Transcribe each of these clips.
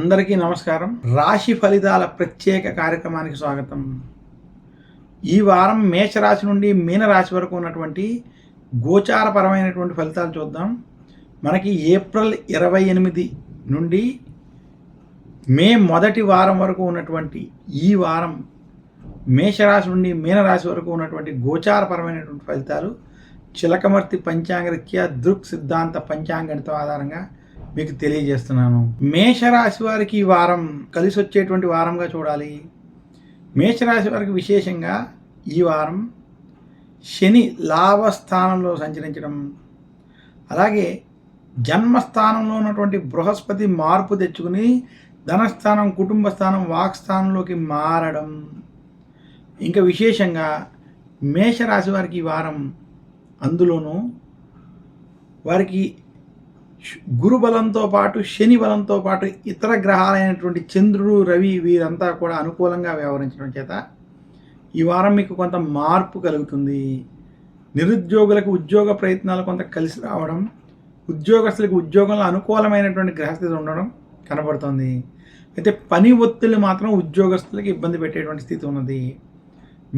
అందరికీ నమస్కారం. రాశి ఫలితాల ప్రత్యేక కార్యక్రమానికి స్వాగతం. ఈ వారం మేషరాశి నుండి మీనరాశి వరకు ఉన్నటువంటి గోచారపరమైనటువంటి ఫలితాలు చూద్దాం. మనకి ఏప్రిల్ ఇరవై ఎనిమిది నుండి మే మొదటి వారం వరకు ఉన్నటువంటి ఈ వారం మేషరాశి నుండి మీనరాశి వరకు ఉన్నటువంటి గోచారపరమైనటువంటి ఫలితాలు. చిలకమర్తి పంచాంగరీత్యా దృక్ సిద్ధాంత పంచాంగణితం ఆధారంగా మీకు తెలియజేస్తున్నాను. మేషరాశి వారికి ఈ వారం కలిసి వచ్చేటువంటి వారంగా చూడాలి. మేషరాశి వారికి విశేషంగా ఈ వారం శని లాభస్థానంలో సంచరించడం. అలాగే జన్మస్థానంలో ఉన్నటువంటి బృహస్పతి మార్పు తెచ్చుకుని ధనస్థానం కుటుంబ స్థానం వాక్స్థానంలోకి మారడం. ఇంకా విశేషంగా మేషరాశి వారికి ఈ వారం అందులోనూ వారికి గురు బలంతో పాటు శని బలంతో పాటు ఇతర గ్రహాలైనటువంటి చంద్రుడు రవి వీరంతా కూడా అనుకూలంగా వ్యవహరించడం చేత ఈ వారం మీకు కొంత మార్పు కలుగుతుంది. నిరుద్యోగులకు ఉద్యోగ ప్రయత్నాలు కొంత కలిసి రావడం ఉద్యోగస్తులకు ఉద్యోగంలో అనుకూలమైనటువంటి గ్రహస్థితి ఉండడం కనబడుతుంది. అయితే పని ఒత్తిళ్ళు మాత్రం ఉద్యోగస్తులకు ఇబ్బంది పెట్టేటువంటి స్థితి ఉన్నది.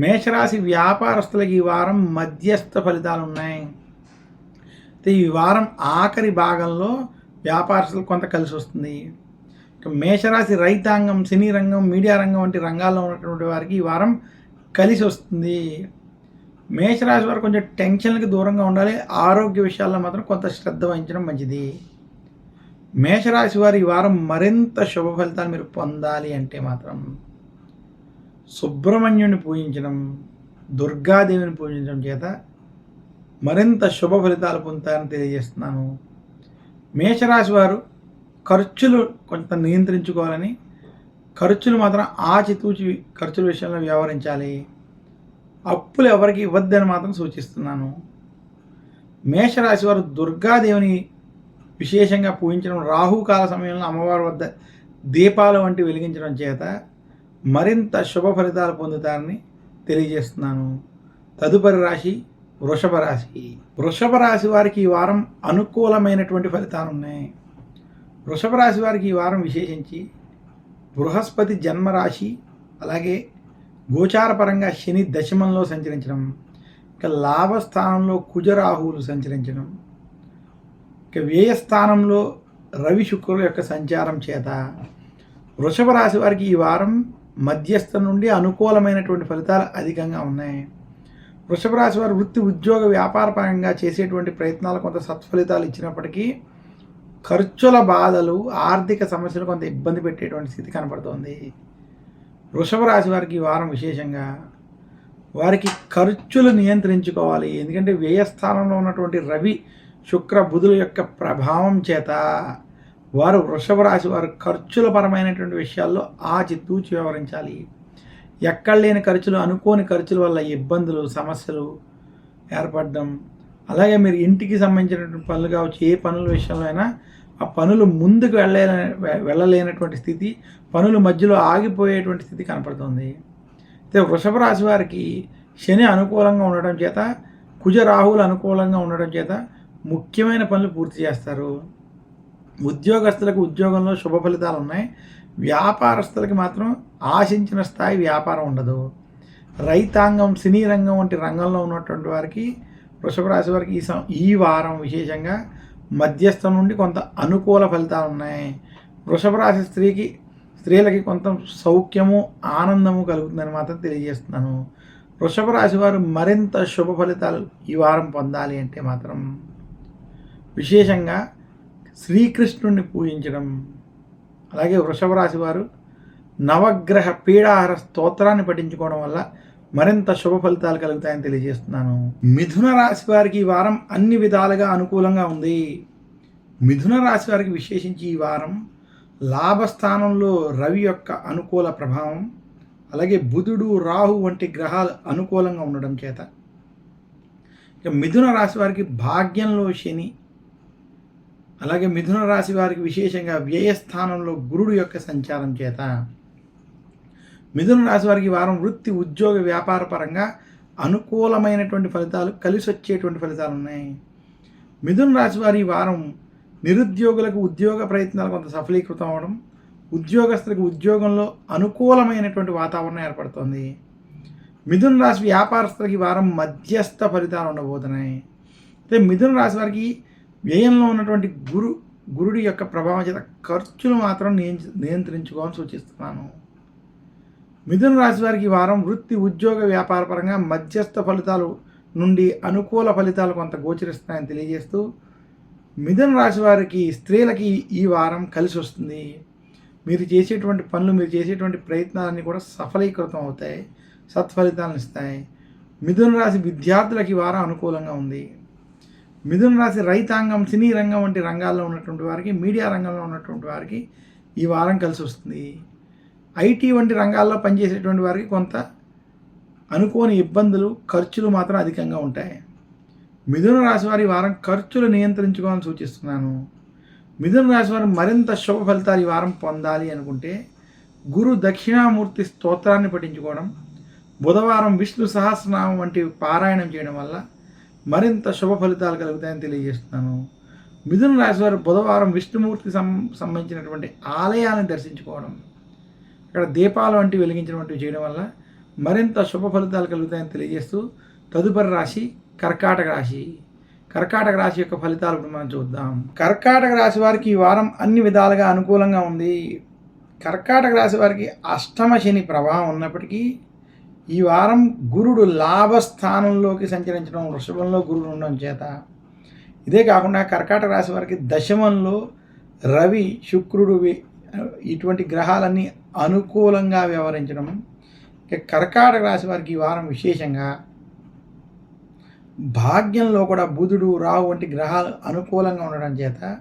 మేషరాశి వ్యాపారస్తులకు ఈ వారం మధ్యస్థ ఫలితాలు ఉన్నాయి. అయితే ఈ వారం ఆఖరి భాగంలో వ్యాపారస్తులు కొంత కలిసి వస్తుంది. మేషరాశి రైతాంగం సినీ రంగం మీడియా రంగం వంటి రంగాల్లో ఉన్నటువంటి వారికి ఈ వారం కలిసి వస్తుంది. మేషరాశి వారు కొంచెం టెన్షన్కి దూరంగా ఉండాలి. ఆరోగ్య విషయాల్లో మాత్రం కొంత శ్రద్ధ వహించడం మంచిది. మేషరాశి వారు ఈ వారం మరింత శుభ ఫలితాలు మీరు పొందాలి అంటే మాత్రం సుబ్రహ్మణ్యుని పూజించడం దుర్గాదేవిని పూజించడం చేత మరింత శుభ ఫలితాలు పొందుతారని తెలియజేస్తున్నాను. మేషరాశి వారు ఖర్చులు కొంత నియంత్రించుకోవాలని ఖర్చులు మాత్రం ఆచితూచి ఖర్చుల విషయంలో వ్యవహరించాలి. అప్పులు ఎవరికి ఇవ్వద్దని మాత్రం సూచిస్తున్నాను. మేషరాశి వారు దుర్గాదేవిని విశేషంగా పూజించడం రాహుకాల సమయంలో అమ్మవారి వద్ద దీపాలు వంటి వెలిగించడం చేత మరింత శుభ ఫలితాలు పొందుతారని తెలియజేస్తున్నాను. తదుపరి రాశి వృషభ రాశి. వృషభ రాశి వారికి ఈ వారం అనుకూలమైనటువంటి ఫలితాలు ఉన్నాయి. వృషభ రాశి వారికి ఈ వారం విశేషించి బృహస్పతి జన్మరాశి అలాగే గోచారపరంగా శని దశమంలో సంచరించడం ఇక లాభస్థానంలో కుజరాహువులు సంచరించడం ఇక వ్యయస్థానంలో రవి శుక్రుల యొక్క సంచారం చేత వృషభ రాశి వారికి ఈ వారం మధ్యస్థ నుండి అనుకూలమైనటువంటి ఫలితాలు అధికంగా ఉన్నాయి. వృషభ రాశి వారు వృత్తి ఉద్యోగ వ్యాపార పరంగా చేసేటువంటి ప్రయత్నాలు కొంత సత్ఫలితాలు ఇచ్చినప్పటికీ ఖర్చుల బాధలు ఆర్థిక సమస్యలు కొంత ఇబ్బంది పెట్టేటువంటి స్థితి కనపడుతోంది వృషభ రాశి వారికి ఈ వారం విశేషంగా వారికి ఖర్చులు నియంత్రించుకోవాలి. ఎందుకంటే వ్యయస్థానంలో ఉన్నటువంటి రవి శుక్ర బుధుల యొక్క ప్రభావం చేత వారు వృషభ రాశి వారు ఖర్చుల పరమైనటువంటి విషయాల్లో ఆచితూచి వ్యవహరించాలి. ఎక్కడ లేని ఖర్చులు అనుకోని ఖర్చుల వల్ల ఇబ్బందులు సమస్యలు ఏర్పడడం. అలాగే మీరు ఇంటికి సంబంధించినటువంటి పనులు కావచ్చు ఏ పనుల విషయంలో అయినా ఆ పనులు ముందుకు వెళ్ళే వెళ్ళలేనటువంటి స్థితి పనులు మధ్యలో ఆగిపోయేటువంటి స్థితి కనపడుతుంది. అయితే వృషభ రాశి వారికి శని అనుకూలంగా ఉండడం చేత కుజ రాహువులు అనుకూలంగా ఉండడం చేత ముఖ్యమైన పనులు పూర్తి చేస్తారు. ఉద్యోగస్తులకు ఉద్యోగంలో శుభ ఫలితాలు ఉన్నాయి. వ్యాపారస్తులకి మాత్రం ఆశించిన స్థాయి వ్యాపారం ఉండదు. రైతాంగం సినీ రంగం వంటి రంగంలో ఉన్నటువంటి వారికి వృషభ రాశి వారికి ఈ ఈ వారం విశేషంగా మధ్యస్థం నుండి కొంత అనుకూల ఫలితాలు ఉన్నాయి. వృషభ రాశి స్త్రీకి స్త్రీలకి కొంత సౌఖ్యము ఆనందము కలుగుతుందని మాత్రం తెలియజేస్తున్నాను. వృషభ రాశి వారు మరింత శుభ ఫలితాలు ఈ వారం పొందాలి అంటే మాత్రం విశేషంగా శ్రీకృష్ణుడిని పూజించడం. అలాగే వృషభ రాశి వారు నవగ్రహ పీడాహార స్తోత్రాన్ని పఠించుకోవడం వల్ల మరింత శుభ ఫలితాలు కలుగుతాయని తెలియజేస్తున్నాను. మిథున రాశి వారికి ఈ వారం అన్ని విధాలుగా అనుకూలంగా ఉంది. మిథున రాశి వారికి విశేషించి ఈ వారం లాభస్థానంలో రవి యొక్క అనుకూల ప్రభావం అలాగే బుధుడు రాహు వంటి గ్రహాలు అనుకూలంగా ఉండడం చేత. ఇక మిథున రాశి వారికి భాగ్యంలో శని అలాగే మిథున రాశి వారికి విశేషంగా వ్యయస్థానంలో గురుడు యొక్క సంచారం చేత. మిథున రాశి వారికి వారం వృత్తి ఉద్యోగ వ్యాపార పరంగా అనుకూలమైనటువంటి ఫలితాలు కలిసి వచ్చేటువంటి ఫలితాలు ఉన్నాయి. మిథున రాశి వారి వారం నిరుద్యోగులకు ఉద్యోగ ప్రయత్నాలు కొంత సఫలీకృతం అవడం ఉద్యోగస్తులకు ఉద్యోగంలో అనుకూలమైనటువంటి వాతావరణం ఏర్పడుతుంది. మిథున రాశి వ్యాపారస్తులకి వారం మధ్యస్థ ఫలితాలు ఉండబోతున్నాయి. అయితే మిథున రాశి వారికి వ్యయంలో ఉన్నటువంటి గురు గురుడి యొక్క ప్రభావం చేత ఖర్చులు మాత్రం నియంత్రించుకోవాలని సూచిస్తున్నాను. మిథున రాశి వారికి వారం వృత్తి ఉద్యోగ వ్యాపార పరంగా మధ్యస్థ ఫలితాలు నుండి అనుకూల ఫలితాలు కొంత గోచరిస్తాయని తెలియజేస్తూ మిథున రాశి వారికి స్త్రీలకి ఈ వారం కలిసి వస్తుంది. మీరు చేసేటువంటి పనులు మీరు చేసేటువంటి ప్రయత్నాలన్నీ కూడా సఫలీకృతం అవుతాయి సత్ఫలితాలను ఇస్తాయి. మిథున రాశి విద్యార్థులకి వారం అనుకూలంగా ఉంది. మిథున రాశి రైతాంగం సినీ రంగం వంటి రంగాల్లో ఉన్నటువంటి వారికి మీడియా రంగంలో ఉన్నటువంటి వారికి ఈ వారం కలిసి వస్తుంది. ఐటీ వంటి రంగాల్లో పనిచేసేటువంటి వారికి కొంత అనుకోని ఇబ్బందులు ఖర్చులు మాత్రం అధికంగా ఉంటాయి. మిథున రాశి వారి వారం ఖర్చులు నియంత్రించుకోవాలని సూచిస్తున్నాను. మిథున రాశి వారు మరింత శుభ ఫలితాలు ఈ వారం పొందాలి అనుకుంటే గురు దక్షిణామూర్తి స్తోత్రాన్ని పఠించుకోవడం బుధవారం విష్ణు సహస్రనామం వంటి పారాయణం చేయడం వల్ల మరింత శుభ ఫలితాలు కలుగుతాయని తెలియజేస్తున్నాను. మిథున రాశి వారు బుధవారం విష్ణుమూర్తి సం సంబంధించినటువంటి ఆలయాన్ని దర్శించుకోవడం అక్కడ దీపాలు వంటివి వెలిగించడం వంటివి చేయడం వల్ల మరింత శుభ ఫలితాలు కలుగుతాయని తెలియజేస్తూ తదుపరి రాశి కర్కాటక రాశి. కర్కాటక రాశి యొక్క ఫలితాలు ఇప్పుడు మనం చూద్దాం. కర్కాటక రాశి వారికి ఈ వారం అన్ని విధాలుగా అనుకూలంగా ఉంది. కర్కాటక రాశి వారికి అష్టమ శని ప్రభావం ఉన్నప్పటికీ ఈ వారం గురుడు లాభస్థానంలోకి సంచరించడం వృషభంలో గురుడు ఉండడం చేత. ఇదే కాకుండా కర్కాటక రాశి వారికి దశమంలో రవి శుక్రుడు ఇటువంటి గ్రహాలన్నీ అనుకూలంగా వ్యవహరించడం కర్కాటక రాశి వారికి ఈ వారం విశేషంగా భాగ్యంలో కూడా బుధుడు రావు వంటి గ్రహాలు అనుకూలంగా ఉండడం చేత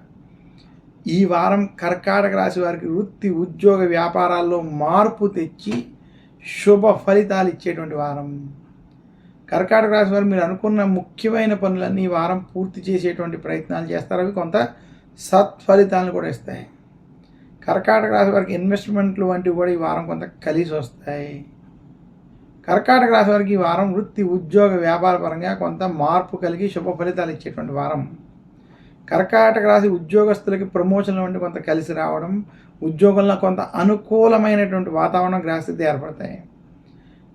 ఈ వారం కర్కాటక రాశి వారికి వృత్తి ఉద్యోగ వ్యాపారాల్లో మార్పు తెచ్చి శుభ ఫలితాలు ఇచ్చేటువంటి వారం. కర్కాటక రాశి వారు మీరు అనుకున్న ముఖ్యమైన పనులన్నీ ఈ వారం పూర్తి చేసేటువంటి ప్రయత్నాలు చేస్తారు. అవి కొంత సత్ఫలితాలను కూడా ఇస్తాయి. కర్కాటక రాశి వారికి ఇన్వెస్ట్మెంట్లు వంటివి కూడా ఈ వారం కొంత కలిసి వస్తాయి. కర్కాటక రాశి వారికి ఈ వారం వృత్తి ఉద్యోగ వ్యాపార పరంగా కొంత మార్పు కలిగి శుభ ఫలితాలు ఇచ్చేటువంటి వారం. కర్కాటక రాశి ఉద్యోగస్తులకి ప్రమోషన్లు వంటి కొంత కలిసి రావడం ఉద్యోగంలో కొంత అనుకూలమైనటువంటి వాతావరణం గ్రహస్థితి ఏర్పడతాయి.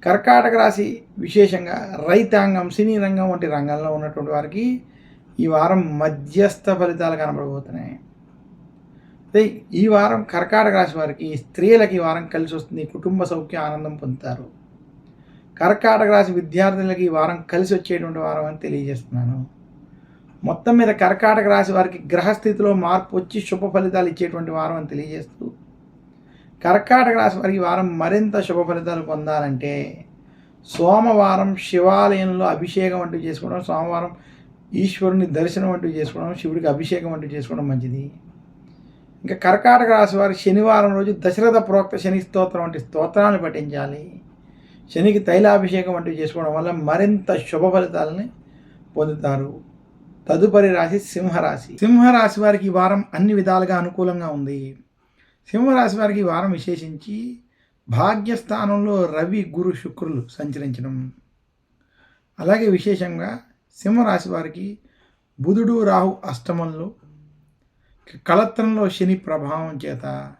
కర్కాటక రాశి విశేషంగా రైతాంగం సినీ రంగం వంటి రంగంలో ఉన్నటువంటి వారికి ఈ వారం మధ్యస్థ ఫలితాలు కనబడబోతున్నాయి. అయితే ఈ వారం కర్కాటక రాశి వారికి స్త్రీలకి ఈ వారం కలిసి వస్తుంది కుటుంబ సౌఖ్యం ఆనందం పొందుతారు. కర్కాటక రాశి విద్యార్థులకి ఈ వారం కలిసి వచ్చేటువంటి వారం అని తెలియజేస్తున్నాను. మొత్తం మీద కర్కాటక రాశి వారికి గ్రహస్థితిలో మార్పు వచ్చి శుభ ఫలితాలు ఇచ్చేటువంటి వారం అని తెలియజేస్తూ కర్కాటక రాశి వారికి వారం మరింత శుభ ఫలితాలు పొందాలంటే సోమవారం శివాలయంలో అభిషేకం వంటివి చేసుకోవడం సోమవారం ఈశ్వరుని దర్శనం వంటివి చేసుకోవడం శివుడికి అభిషేకం వంటివి చేసుకోవడం మంచిది. ఇంకా కర్కాటక రాశి వారి శనివారం రోజు దశరథ ప్రోక్త శని స్తోత్రం వంటి స్తోత్రాన్ని పఠించాలి. శనికి తైలాభిషేకం వంటివి చేసుకోవడం వల్ల మరింత శుభ ఫలితాలని పొందుతారు. తదుపరి రాశి సింహరాశి. సింహరాశి వారికి ఈ వారం అన్ని విధాలుగా అనుకూలంగా ఉంది. సింహరాశి వారికి ఈ వారం విశేషించి భాగ్యస్థానంలో రవి గురు శుక్రులు సంచరించడం. అలాగే విశేషంగా సింహరాశి వారికి బుధుడు రాహు అష్టమంలో కలత్రంలో శని ప్రభావం చేత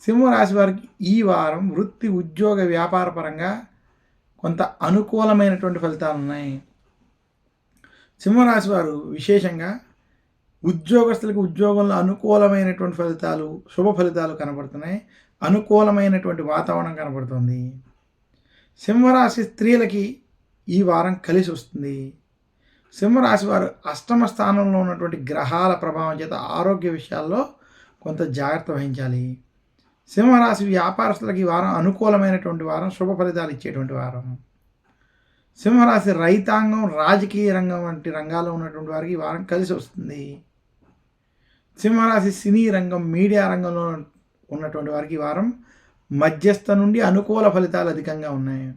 సింహరాశి వారికి ఈ వారం వృత్తి ఉద్యోగ వ్యాపార పరంగా కొంత అనుకూలమైనటువంటి ఫలితాలు ఉన్నాయి. సింహరాశి వారు విశేషంగా ఉద్యోగస్తులకు ఉద్యోగంలో అనుకూలమైనటువంటి ఫలితాలు శుభ ఫలితాలు కనబడుతున్నాయి అనుకూలమైనటువంటి వాతావరణం కనబడుతుంది సింహరాశి స్త్రీలకి ఈ వారం కలిసి వస్తుంది. సింహరాశి వారు అష్టమ స్థానంలో ఉన్నటువంటి గ్రహాల ప్రభావం చేత ఆరోగ్య విషయాల్లో కొంత జాగ్రత్త వహించాలి. సింహరాశి వ్యాపారస్తులకి వారం అనుకూలమైనటువంటి వారం శుభ ఫలితాలు ఇచ్చేటువంటి వారం. సింహరాశి రైతాంగం రాజకీయ రంగం వంటి రంగాల్లో ఉన్నటువంటి వారికి ఈ వారం కలిసి వస్తుంది. సింహరాశి సినీ రంగం మీడియా రంగంలో ఉన్నటువంటి వారికి ఈ వారం మధ్యస్థ నుండి అనుకూల ఫలితాలు అధికంగా ఉన్నాయి.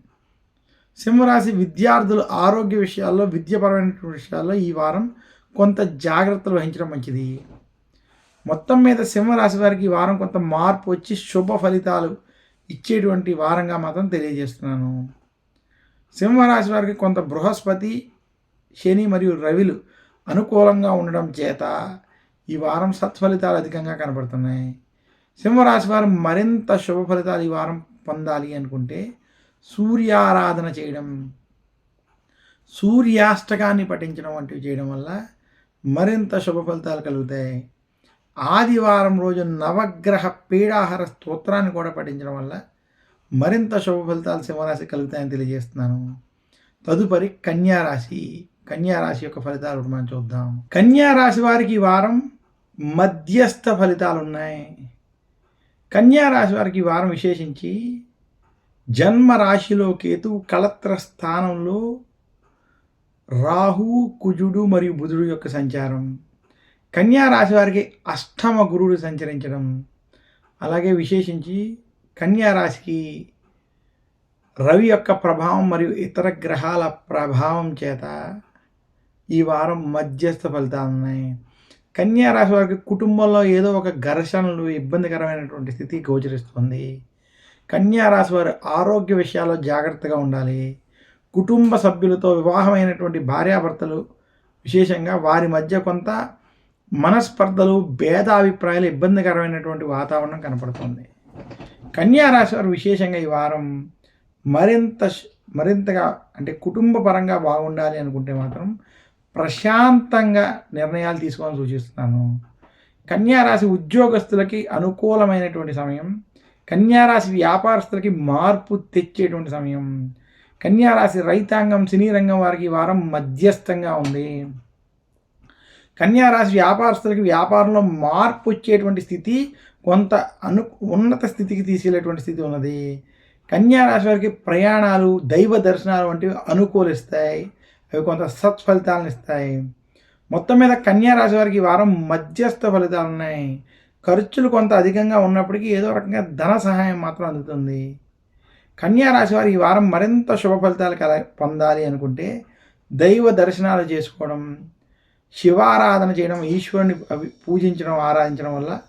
సింహరాశి విద్యార్థులు ఆరోగ్య విషయాల్లో విద్యపరమైన విషయాల్లో ఈ వారం కొంత జాగ్రత్తలు వహించడం మంచిది. మొత్తం మీద సింహరాశి వారికి ఈ వారం కొంత మార్పు వచ్చి శుభ ఫలితాలు ఇచ్చేటువంటి వారంగా మాత్రం తెలియజేస్తున్నాను. సింహరాశి వారికి కొంత బృహస్పతి శని మరియు రవిలు అనుకూలంగా ఉండడం చేత ఈ వారం సత్ఫలితాలు అధికంగా కనబడుతున్నాయి సింహరాశి వారు మరింత శుభ ఫలితాలు ఈ వారం పొందాలి అనుకుంటే సూర్యారాధన చేయడం సూర్యాష్టకాన్ని పఠించడం వంటివి చేయడం వల్ల మరింత శుభ ఫలితాలు కలుగుతాయి. ఆదివారం రోజు నవగ్రహ పీడాహార స్తోత్రాన్ని కూడా పఠించడం వల్ల మరింత శుభ ఫలితాలు సింహరాశి కలుగుతాయని తెలియజేస్తున్నాను. తదుపరి కన్యారాశి. కన్యారాశి యొక్క ఫలితాలు మనం చూద్దాం. కన్యారాశి వారికి ఈ వారం మధ్యస్థ ఫలితాలు ఉన్నాయి. కన్యారాశి వారికి ఈ వారం విశేషించి జన్మ రాశిలో కేతు కళత్ర స్థానంలో రాహు కుజుడు మరియు బుధుడు యొక్క సంచారం. కన్యా రాశి వారికి అష్టమ గురుడు సంచరించడం. అలాగే విశేషించి కన్యా రాశికి రవి యొక్క ప్రభావం మరియు ఇతర గ్రహాల ప్రభావం చేత ఈ వారం మధ్యస్థ ఫలితాలు ఉన్నాయి. కన్యా రాశి వారికి కుటుంబంలో ఏదో ఒక ఘర్షణలు ఇబ్బందికరమైనటువంటి స్థితి గోచరిస్తుంది. కన్యా రాశి వారి ఆరోగ్య విషయాల్లో జాగ్రత్తగా ఉండాలి. కుటుంబ సభ్యులతో వివాహమైనటువంటి భార్యాభర్తలు విశేషంగా వారి మధ్య కొంత మనస్పర్ధలు భేదాభిప్రాయాలు ఇబ్బందికరమైనటువంటి వాతావరణం కనపడుతుంది. కన్యా రాశి వారు విశేషంగా ఈ వారం మరింత మరింతగా అంటే కుటుంబ పరంగా బాగుండాలి అనుకుంటే మాత్రం ప్రశాంతంగా నిర్ణయాలు తీసుకోవాలని సూచిస్తున్నాను. కన్యారాశి ఉద్యోగస్తులకి అనుకూలమైనటువంటి సమయం కన్యారాశి వ్యాపారస్తులకి మార్పు తెచ్చేటువంటి సమయం. కన్యారాశి రైతాంగం సినీ రంగం వారికి వారం మధ్యస్థంగా ఉంది. కన్యారాశి వ్యాపారస్తులకి వ్యాపారంలో మార్పు వచ్చేటువంటి స్థితి కొంత అను ఉన్నత స్థితికి తీసుకెళ్ళేటువంటి స్థితి ఉన్నది. కన్యారాశి వారికి ప్రయాణాలు దైవ దర్శనాలు వంటివి అనుకూలిస్తాయి. అవి కొంత సత్ఫలితాలను ఇస్తాయి. మొత్తం మీద కన్యారాశి వారికి వారం మధ్యస్థ ఫలితాలు ఉన్నాయి ఖర్చులు కొంత అధికంగా ఉన్నప్పటికీ ఏదో రకంగా ధన సహాయం మాత్రం అందుతుంది. కన్యా రాశి వారు ఈ వారం మరింత శుభ ఫలితాలు కల పొందాలి అనుకుంటే దైవ దర్శనాలు చేసుకోవడం శివారాధన చేయడం ఈశ్వరుని అవి పూజించడం ఆరాధించడం వల్ల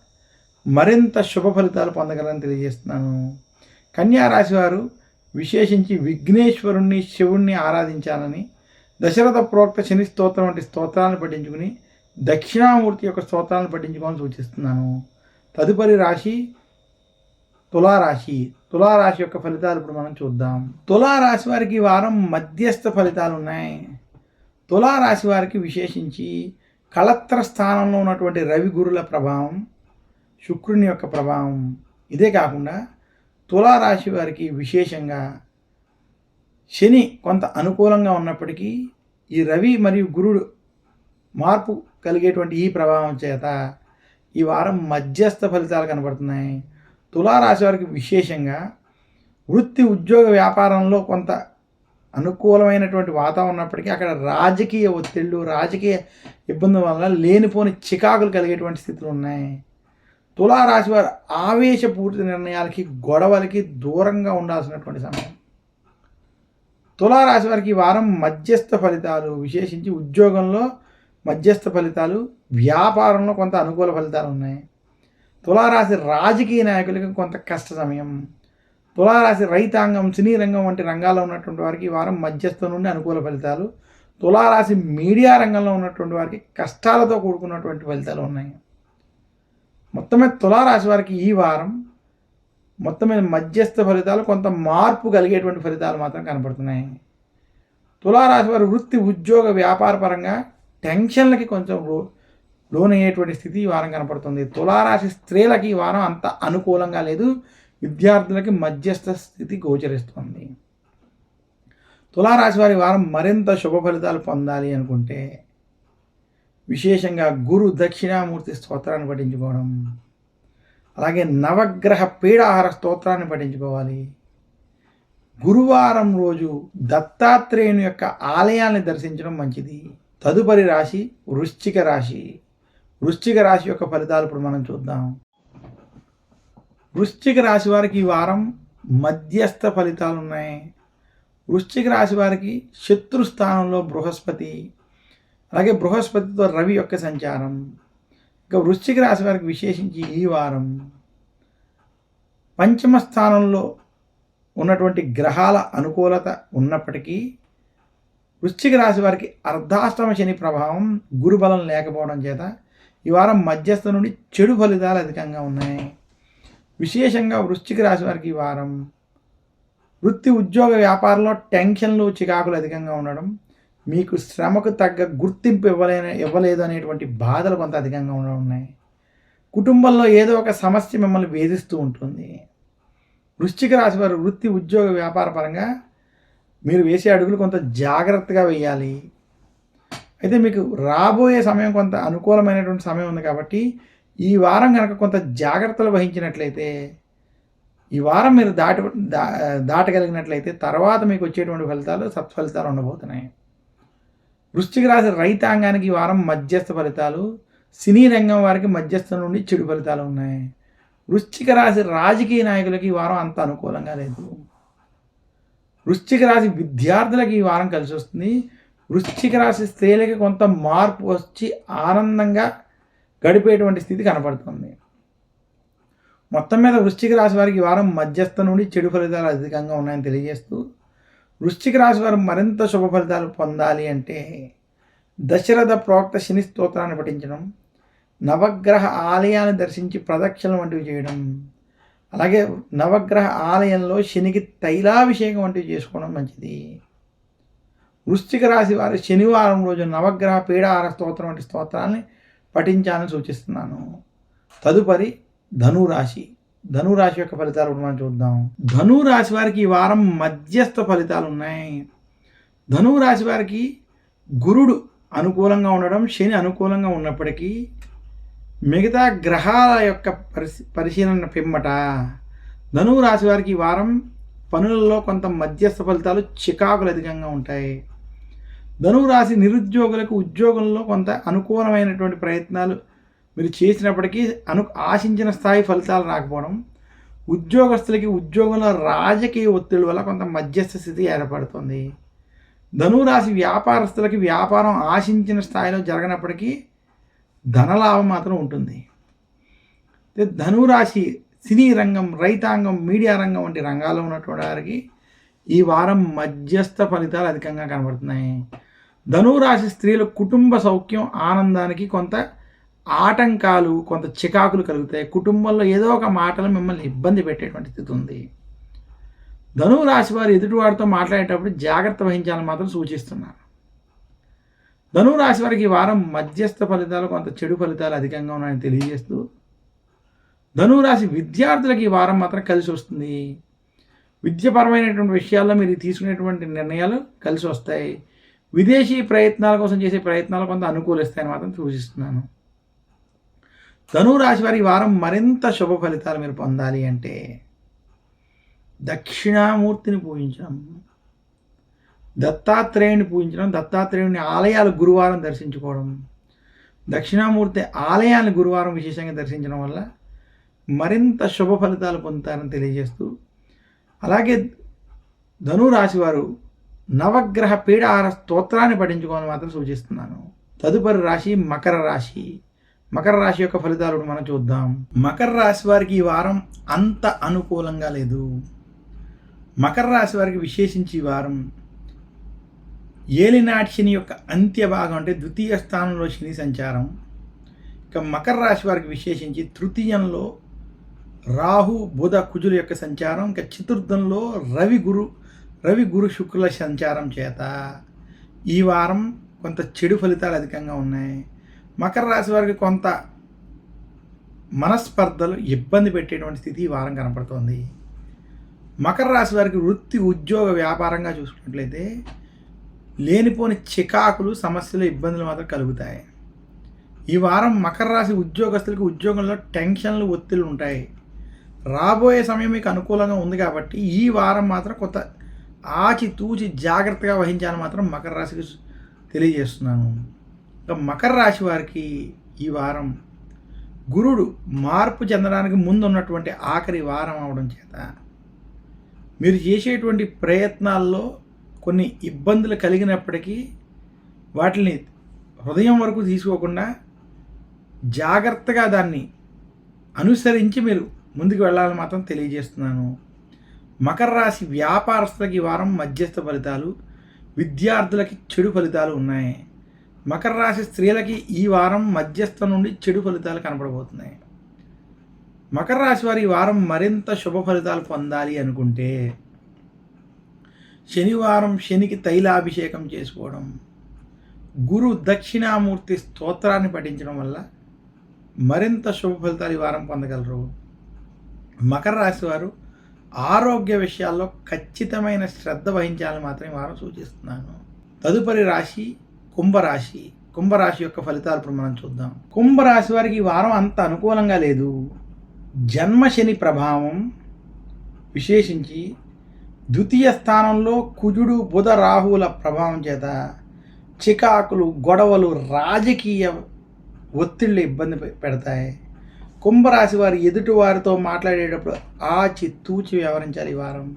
మరింత శుభ ఫలితాలు పొందగలని తెలియజేస్తున్నాను. కన్యారాశి వారు విశేషించి విఘ్నేశ్వరుణ్ణి శివుణ్ణి ఆరాధించాలని దశరథ ప్రోక్త శని స్తోత్రం వంటి స్తోత్రాలను పఠించుకుని దక్షిణామూర్తి యొక్క స్తోత్రాలను పఠించుకోవాలని సూచిస్తున్నాను. తదుపరి రాశి తులారాశి. తులారాశి యొక్క ఫలితాలు ఇప్పుడు మనం చూద్దాం. తులారాశి వారికి ఈ వారం మధ్యస్థ ఫలితాలు ఉన్నాయి. తులారాశి వారికి విశేషించి కళత్ర స్థానంలో ఉన్నటువంటి రవి గురుల ప్రభావం శుక్రుని యొక్క ప్రభావం. ఇదే కాకుండా తులారాశి వారికి విశేషంగా శని కొంత అనుకూలంగా ఉన్నప్పటికీ ఈ రవి మరియు గురుడు మార్పు కలిగేటువంటి ఈ ప్రభావం చేత ఈ వారం మధ్యస్థ ఫలితాలు కనబడుతున్నాయి. తులారాశి వారికి విశేషంగా వృత్తి ఉద్యోగ వ్యాపారంలో కొంత అనుకూలమైనటువంటి వాతావరణం ఉన్నప్పటికీ అక్కడ రాజకీయ ఒత్తిళ్ళు రాజకీయ ఇబ్బందుల వల్ల లేనిపోని చికాకులు కలిగేటువంటి స్థితులు ఉన్నాయి. తులారాశి వారు ఆవేశపూరిత నిర్ణయాలకి గొడవలకి దూరంగా ఉండాల్సినటువంటి సమయం. తులారాశి వారికి వారం మధ్యస్థ ఫలితాలు విశేషించి ఉద్యోగంలో మధ్యస్థ ఫలితాలు వ్యాపారంలో కొంత అనుకూల ఫలితాలు ఉన్నాయి. తులారాశి రాజకీయ నాయకులకి కొంత కష్ట సమయం. తులారాశి రైతాంగం సినీ రంగం వంటి రంగాల్లో ఉన్నటువంటి వారికి ఈ వారం మధ్యస్థ నుండి అనుకూల ఫలితాలు. తులారాశి మీడియా రంగంలో ఉన్నటువంటి వారికి కష్టాలతో కూడుకున్నటువంటి ఫలితాలు ఉన్నాయి. మొత్తమే తులారాశి వారికి ఈ వారం మొత్తం మీద మధ్యస్థ ఫలితాలు కొంత మార్పు కలిగేటువంటి ఫలితాలు మాత్రం కనపడుతున్నాయి. తులారాశి వారి వృత్తి ఉద్యోగ వ్యాపార పరంగా టెన్షన్లకి కొంచెం లోనయ్యేటువంటి స్థితి ఈ వారం కనపడుతుంది. తులారాశి స్త్రీలకి ఈ వారం అంత అనుకూలంగా లేదు. విద్యార్థులకి మధ్యస్థ స్థితి గోచరిస్తుంది. తులారాశి వారి వారం మరింత శుభ ఫలితాలు పొందాలి అనుకుంటే విశేషంగా గురు దక్షిణామూర్తి స్తోత్రాన్ని పఠించుకోవడం అలాగే నవగ్రహ పీడాహార స్తోత్రాన్ని పఠించుకోవాలి. గురువారం రోజు దత్తాత్రేయుని యొక్క ఆలయాన్ని దర్శించడం మంచిది. తదుపరి రాశి వృశ్చిక రాశి. వృశ్చిక రాశి యొక్క ఫలితాలు ఇప్పుడు మనం చూద్దాం. వృశ్చిక రాశి వారికి ఈ వారం మధ్యస్థ ఫలితాలు ఉన్నాయి. వృశ్చిక రాశి వారికి శత్రు స్థానంలో బృహస్పతి అలాగే బృహస్పతితో రవి యొక్క సంచారం. ఇంకా వృశ్చిక రాశి వారికి విశేషించి ఈ వారం పంచమ స్థానంలో ఉన్నటువంటి గ్రహాల అనుకూలత ఉన్నప్పటికీ వృశ్చిక రాశి వారికి అర్ధాష్టమ శని ప్రభావం గురుబలం లేకపోవడం చేత ఈ వారం మధ్యస్థ నుండి చెడు ఫలితాలు అధికంగా ఉన్నాయి. విశేషంగా వృశ్చిక రాశి వారికి ఈ వారం వృత్తి ఉద్యోగ వ్యాపారంలో టెన్షన్లు చికాకులు అధికంగా ఉండడం మీకు శ్రమకు తగ్గ గుర్తింపు ఇవ్వలేని ఇవ్వలేదు అనేటువంటి బాధలు కొంత అధికంగా ఉండడం ఉన్నాయి. కుటుంబంలో ఏదో ఒక సమస్య మిమ్మల్ని వేధిస్తూ ఉంటుంది. వృశ్చిక రాశి వారు వృత్తి ఉద్యోగ వ్యాపార పరంగా మీరు వేసే అడుగులు కొంత జాగ్రత్తగా వేయాలి. అయితే మీకు రాబోయే సమయం కొంత అనుకూలమైనటువంటి సమయం ఉంది కాబట్టి ఈ వారం కనుక కొంత జాగ్రత్తలు వహించినట్లయితే ఈ వారం మీరు దాటి దా దాటగలిగినట్లయితే తర్వాత మీకు వచ్చేటువంటి ఫలితాలు సత్ఫలితాలు ఉండబోతున్నాయి. వృశ్చిక రాశి రైతాంగానికి ఈ వారం మధ్యస్థ ఫలితాలు సినీ రంగం వారికి మధ్యస్థ నుండి చెడు ఫలితాలు ఉన్నాయి. వృశ్చిక రాశి రాజకీయ నాయకులకి ఈ వారం అంత అనుకూలంగా లేదు. వృశ్చిక రాశి విద్యార్థులకి ఈ వారం కలిసి వస్తుంది. వృశ్చిక రాశి స్త్రీలకి కొంత మార్పు వచ్చి ఆనందంగా గడిపేటువంటి స్థితి కనపడుతుంది. మొత్తం మీద వృశ్చిక రాశి వారికి వారం మధ్యస్థ నుండి చెడు ఫలితాలు అధికంగా ఉన్నాయని తెలియజేస్తూ వృశ్చిక రాశి వారు మరింత శుభ ఫలితాలు పొందాలి అంటే దశరథ ప్రోక్త శని స్తోత్రాన్ని పఠించడం నవగ్రహ ఆలయాన్ని దర్శించి ప్రదక్షిణ వంటివి చేయడం అలాగే నవగ్రహ ఆలయంలో శనికి తైలాభిషేకం వంటివి చేసుకోవడం మంచిది. వృశ్చిక రాశి వారి శనివారం రోజు నవగ్రహ పీడాహార స్తోత్రం వంటి స్తోత్రాన్ని పఠించాలని సూచిస్తున్నాను. తదుపరి ధనురాశి. ధనురాశి యొక్క ఫలితాలు మనం చూద్దాం. ధనురాశి వారికి ఈ వారం మధ్యస్థ ఫలితాలు ఉన్నాయి. ధనురాశి వారికి గురుడు అనుకూలంగా ఉండడం శని అనుకూలంగా ఉన్నప్పటికీ మిగతా గ్రహాల యొక్క పరిశీ పరిశీలన పిమ్మట ధనువు రాశి వారికి ఈ వారం పనులలో కొంత మధ్యస్థ ఫలితాలు చికాకులు అధికంగా ఉంటాయి. ధనువు రాశి నిరుద్యోగులకు ఉద్యోగంలో కొంత అనుకూలమైనటువంటి ప్రయత్నాలు మీరు చేసినప్పటికీ అను ఆశించిన స్థాయి ఫలితాలు రాకపోవడం ఉద్యోగస్తులకి ఉద్యోగంలో రాజకీయ ఒత్తిడి వల్ల కొంత మధ్యస్థ స్థితి ఏర్పడుతుంది. ధనురాశి వ్యాపారస్తులకి వ్యాపారం ఆశించిన స్థాయిలో జరగనప్పటికీ ధనలాభం మాత్రం ఉంటుంది. ధనురాశి సినీ రంగం రైతాంగం మీడియా రంగం వంటి రంగాల్లో ఉన్నటువంటి వారికి ఈ వారం మధ్యస్థ ఫలితాలు అధికంగా కనబడుతున్నాయి. ధనురాశి స్త్రీల కుటుంబ సౌఖ్యం ఆనందానికి కొంత ఆటంకాలు కొంత చికాకులు కలుగుతాయి. కుటుంబంలో ఏదో ఒక మాటలు మిమ్మల్ని ఇబ్బంది పెట్టేటువంటి స్థితి ఉంది. ధనువు రాశి వారు ఎదుటివాడితో మాట్లాడేటప్పుడు జాగ్రత్త వహించాలని మాత్రం సూచిస్తున్నాను ధనురాశి వారికి ఈ వారం మధ్యస్థ ఫలితాలు కొంత చెడు ఫలితాలు అధికంగా ఉన్నాయని తెలియజేస్తూ ధనురాశి విద్యార్థులకి ఈ వారం మాత్రం కలిసి వస్తుంది. విద్యపరమైనటువంటి విషయాల్లో మీరు తీసుకునేటువంటి నిర్ణయాలు కలిసి వస్తాయి. విదేశీ ప్రయత్నాల కోసం చేసే ప్రయత్నాలు కొంత అనుకూలిస్తాయని మాత్రం సూచిస్తున్నాను. ధనురాశి వారి వారం మరింత శుభ ఫలితాలు మీరు పొందాలి అంటే దక్షిణామూర్తిని పూజించడం దత్తాత్రేయుని పూజించడం దత్తాత్రేయుని ఆలయాలు గురువారం దర్శించుకోవడం దక్షిణామూర్తి ఆలయాన్ని గురువారం విశేషంగా దర్శించడం వల్ల మరింత శుభ ఫలితాలు పొందుతారని తెలియజేస్తూ అలాగే ధనురాశి వారు నవగ్రహ పీడాహార స్తోత్రాన్ని పఠించుకోవాలని మాత్రం సూచిస్తున్నాను. తదుపరి రాశి మకర రాశి. మకర రాశి యొక్క ఫలితాలు మనం చూద్దాం. మకర రాశి వారికి ఈ వారం అంత అనుకూలంగా లేదు. మకర రాశి వారికి విశేషించి ఈ వారం ఏలినాటి శని యొక్క అంత్య భాగం అంటే ద్వితీయ స్థానంలో శని సంచారం. ఇక మకర రాశి వారికి విశేషించి తృతీయంలో రాహు బుధ కుజుల యొక్క సంచారం. ఇంకా చతుర్థంలో రవి గురు రవి గురు శుక్రుల సంచారం చేత. ఈ వారం కొంత చెడు ఫలితాలు అధికంగా ఉన్నాయి. మకర రాశి వారికి కొంత మనస్పర్ధలు ఇబ్బంది పెట్టేటువంటి స్థితి ఈ వారం కనపడుతోంది. మకర రాశి వారికి వృత్తి ఉద్యోగ వ్యాపారంగా చూసుకున్నట్లయితే లేనిపోని చికాకులు సమస్యలు ఇబ్బందులు మాత్రం కలుగుతాయి. ఈ వారం మకర రాశి ఉద్యోగస్తులకు ఉద్యోగంలో టెన్షన్లు ఒత్తిళ్ళు ఉంటాయి. రాబోయే సమయం మీకు అనుకూలంగా ఉంది కాబట్టి ఈ వారం మాత్రం కొత్త ఆచితూచి జాగ్రత్తగా వహించాలని మాత్రం మకర రాశికి తెలియజేస్తున్నాను. ఇంకా మకర రాశి వారికి ఈ వారం గురుడు మార్పు చెందడానికి ముందు ఉన్నటువంటి ఆఖరి వారం అవడం చేత మీరు చేసేటువంటి ప్రయత్నాల్లో కొన్ని ఇబ్బందులు కలిగినప్పటికీ వాటిని హృదయం వరకు తీసుకోకుండా జాగ్రత్తగా దాన్ని అనుసరించి మీరు ముందుకు వెళ్ళాలని మాత్రం తెలియజేస్తున్నాను. మకర రాశి వ్యాపారస్తులకి వారం మధ్యస్థ ఫలితాలు విద్యార్థులకి చెడు ఫలితాలు ఉన్నాయి. మకర రాశి స్త్రీలకి ఈ వారం మధ్యస్థ నుండి చెడు ఫలితాలు కనపడబోతున్నాయి. మకర రాశి వారి వారం మరింత శుభ ఫలితాలు పొందాలి అనుకుంటే శనివారం శనికి తైలాభిషేకం చేసుకోవడం గురు దక్షిణామూర్తి స్తోత్రాన్ని పఠించడం వల్ల మరింత శుభ ఫలితాలు ఈ వారం పొందగలరు. మకర రాశి వారు ఆరోగ్య విషయాల్లో ఖచ్చితమైన శ్రద్ధ వహించాలని మాత్రమే వారం సూచిస్తున్నాను. తదుపరి రాశి కుంభరాశి. కుంభరాశి యొక్క ఫలితాలు ఇప్పుడు మనం చూద్దాం. కుంభరాశి వారికి ఈ వారం అంత అనుకూలంగా లేదు. జన్మశని ప్రభావం విశేషించి ద్వితీయ స్థానంలో కుజుడు బుధ రాహువుల ప్రభావం చేత చికాకులు గొడవలు రాజకీయ ఒత్తిళ్ళు ఇబ్బంది పెడతాయి. కుంభరాశి వారు ఎదుటి వారితో మాట్లాడేటప్పుడు ఆచి తూచి వ్యవహరించాలి ఈ వారం.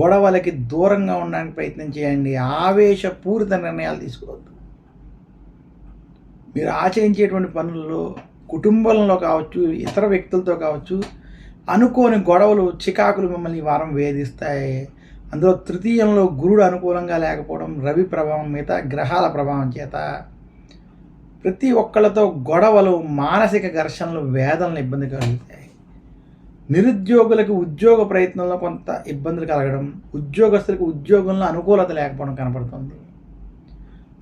గొడవలకి దూరంగా ఉండడానికి ప్రయత్నం చేయండి. ఆవేశపూరిత నిర్ణయాలు తీసుకోవద్దు. మీరు ఆచరించేటువంటి పనుల్లో కుటుంబంలో కావచ్చు ఇతర వ్యక్తులతో కావచ్చు అనుకోని గొడవలు చికాకులు మిమ్మల్ని ఈ వారం వేధిస్తాయి. అందులో తృతీయంలో గురుడు అనుకూలంగా లేకపోవడం రవి ప్రభావం మిగతా గ్రహాల ప్రభావం చేత. ప్రతి ఒక్కళ్ళతో గొడవలు మానసిక ఘర్షణలు వేదనలు ఇబ్బంది కలుగుతాయి. నిరుద్యోగులకు ఉద్యోగ ప్రయత్నంలో కొంత ఇబ్బందులు కలగడం ఉద్యోగస్తులకు ఉద్యోగంలో అనుకూలత లేకపోవడం కనపడుతుంది.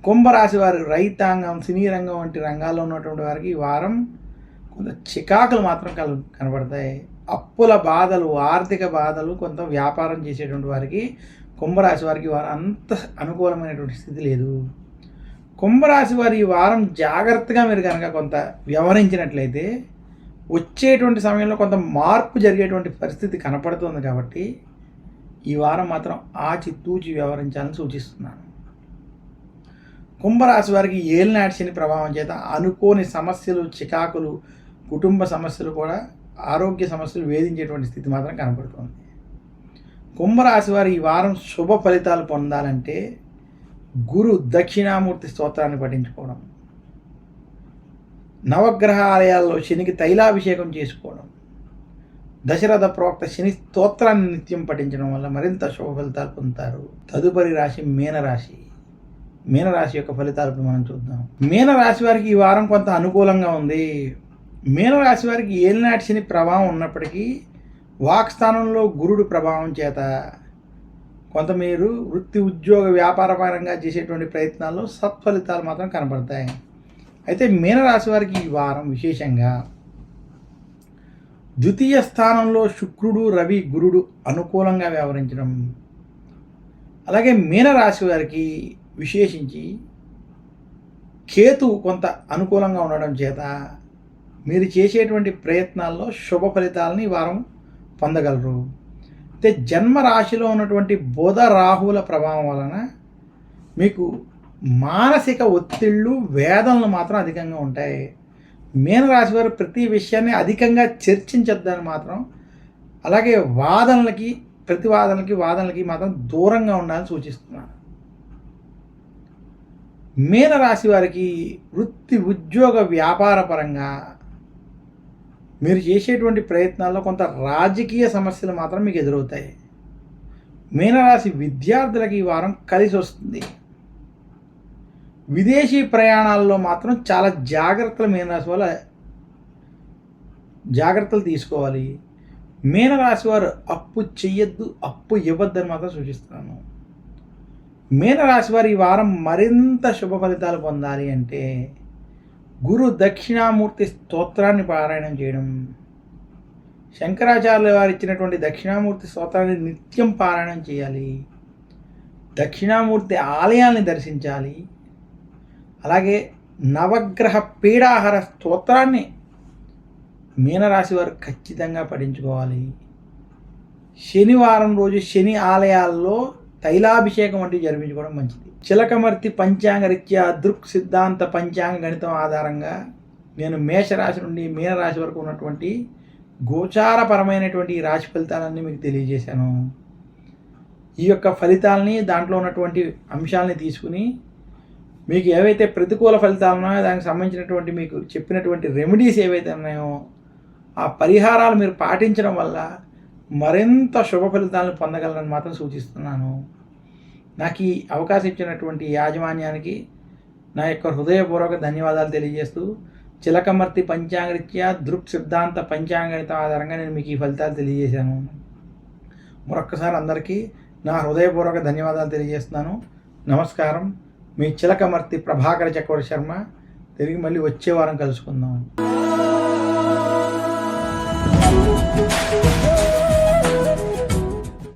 కుంభరాశి వారి రైతాంగం సినీ రంగం వంటి రంగాల్లో ఉన్నటువంటి వారికి ఈ వారం కొంత చికాకులు మాత్రం కల కనబడతాయి అప్పుల బాధలు ఆర్థిక బాధలు కొంత వ్యాపారం చేసేటువంటి వారికి కుంభరాశి వారికి వారు అంత అనుకూలమైనటువంటి స్థితి లేదు. కుంభరాశి వారి ఈ వారం జాగ్రత్తగా మీరు కనుక కొంత వ్యవహరించినట్లయితే వచ్చేటువంటి సమయంలో కొంత మార్పు జరిగేటువంటి పరిస్థితి కనపడుతుంది కాబట్టి ఈ వారం మాత్రం ఆచి తూచి వ్యవహరించాలని సూచిస్తున్నాను. కుంభరాశి వారికి ఏలినాటి శని ప్రభావం చేత అనుకోని సమస్యలు చికాకులు కుటుంబ సమస్యలు కూడా ఆరోగ్య సమస్యలు వేధించేటువంటి స్థితి మాత్రం కనపడుతోంది. కుంభరాశి వారు ఈ వారం శుభ ఫలితాలు పొందాలంటే గురు దక్షిణామూర్తి స్తోత్రాన్ని పఠించుకోవడం. నవగ్రహ ఆలయాల్లో శనికి తైలాభిషేకం చేసుకోవడం. దశరథ ప్రవక్త శని స్తోత్రాన్ని నిత్యం పఠించడం వల్ల మరింత శుభ ఫలితాలు పొందుతారు. తదుపరి రాశి మీనరాశి. మీనరాశి యొక్క ఫలితాలు మనం చూద్దాం. మీనరాశి వారికి ఈ వారం కొంత అనుకూలంగా ఉంది. మీనరాశి వారికి ఏలినాటి శని ప్రభావం ఉన్నప్పటికీ వాక్స్థానంలో గురుడు ప్రభావం చేత కొంత మీరు వృత్తి ఉద్యోగ వ్యాపారపరంగా చేసేటువంటి ప్రయత్నాల్లో సత్ఫలితాలు మాత్రం కనబడతాయి అయితే మీనరాశి వారికి ఈ వారం విశేషంగా ద్వితీయ స్థానంలో శుక్రుడు రవి గురుడు అనుకూలంగా వ్యవహరించడం అలాగే మీనరాశి వారికి విశేషించి కేతు కొంత అనుకూలంగా ఉండడం చేత మీరు చేసేటువంటి ప్రయత్నాల్లో శుభ ఫలితాలని ఈ వారం పొందగలరు. అయితే జన్మ రాశిలో ఉన్నటువంటి బుధ రాహువుల ప్రభావం వలన మీకు మానసిక ఒత్తిళ్ళు వేదనలు మాత్రం అధికంగా ఉంటాయి. మీనరాశి వారు ప్రతి విషయాన్ని అధికంగా చర్చించొద్దని మాత్రం అలాగే వాదనలకి ప్రతివాదనలకి వాదనలకి మాత్రం దూరంగా ఉండాలని సూచిస్తున్నాను మీనరాశి వారికి వృత్తి ఉద్యోగ వ్యాపార పరంగా మీరు చేసేటువంటి ప్రయత్నాల్లో కొంత రాజకీయ సమస్యలు మాత్రం మీకు ఎదురవుతాయి. మీనరాశి విద్యార్థులకు ఈ వారం కలిసి వస్తుంది. విదేశీ ప్రయాణాల్లో మాత్రం చాలా జాగ్రత్తలు మీనరాశి వల్ల జాగ్రత్తలు తీసుకోవాలి. మీనరాశి వారు అప్పు చెయ్యొద్దు అప్పు ఇవ్వద్దని మాత్రం సూచిస్తున్నాను. మీనరాశి వారు ఈ వారం మరింత శుభ ఫలితాలు పొందాలి అంటే గురు దక్షిణామూర్తి స్తోత్రాన్ని పారాయణం చేయడం. శంకరాచార్యుల వారు ఇచ్చినటువంటి దక్షిణామూర్తి స్తోత్రాన్ని నిత్యం పారాయణం చేయాలి. దక్షిణామూర్తి ఆలయాల్ని దర్శించాలి. అలాగే నవగ్రహ పీడాహార స్తోత్రాన్ని మీనరాశి వారు ఖచ్చితంగా పఠించుకోవాలి. శనివారం రోజు శని ఆలయాల్లో తైలాభిషేకం వంటివి జరిపించుకోవడం మంచిది. చిలకమర్తి పంచాంగ రీత్యా దృక్ సిద్ధాంత పంచాంగ గణితం ఆధారంగా నేను మేషరాశి నుండి మీనరాశి వరకు ఉన్నటువంటి గోచారపరమైనటువంటి ఈ రాశి ఫలితాలన్నీ మీకు తెలియజేశాను. ఈ యొక్క ఫలితాలని దాంట్లో ఉన్నటువంటి అంశాలని తీసుకుని మీకు ఏవైతే ప్రతికూల ఫలితాలు ఉన్నాయో దానికి సంబంధించినటువంటి మీకు చెప్పినటువంటి రెమెడీస్ ఏవైతే ఉన్నాయో ఆ పరిహారాలు మీరు పాటించడం వల్ల మరింత శుభ ఫలితాలను పొందగలరని మాత్రం సూచిస్తున్నాను. నాకు ఈ అవకాశం ఇచ్చినటువంటి యాజమాన్యానికి నా యొక్క హృదయపూర్వక ధన్యవాదాలు తెలియజేస్తూ చిలకమర్తి పంచాంగరీత్యా దృక్ సిద్ధాంత పంచాంగణిత ఆధారంగా నేను మీకు ఈ ఫలితాలు తెలియజేశాను. మరొక్కసారి అందరికీ నా హృదయపూర్వక ధన్యవాదాలు తెలియజేస్తున్నాను. నమస్కారం. మీ చిలకమర్తి ప్రభాకర చక్రవర్తి శర్మ. తిరిగి మళ్ళీ వచ్చే వారం కలుసుకుందాం.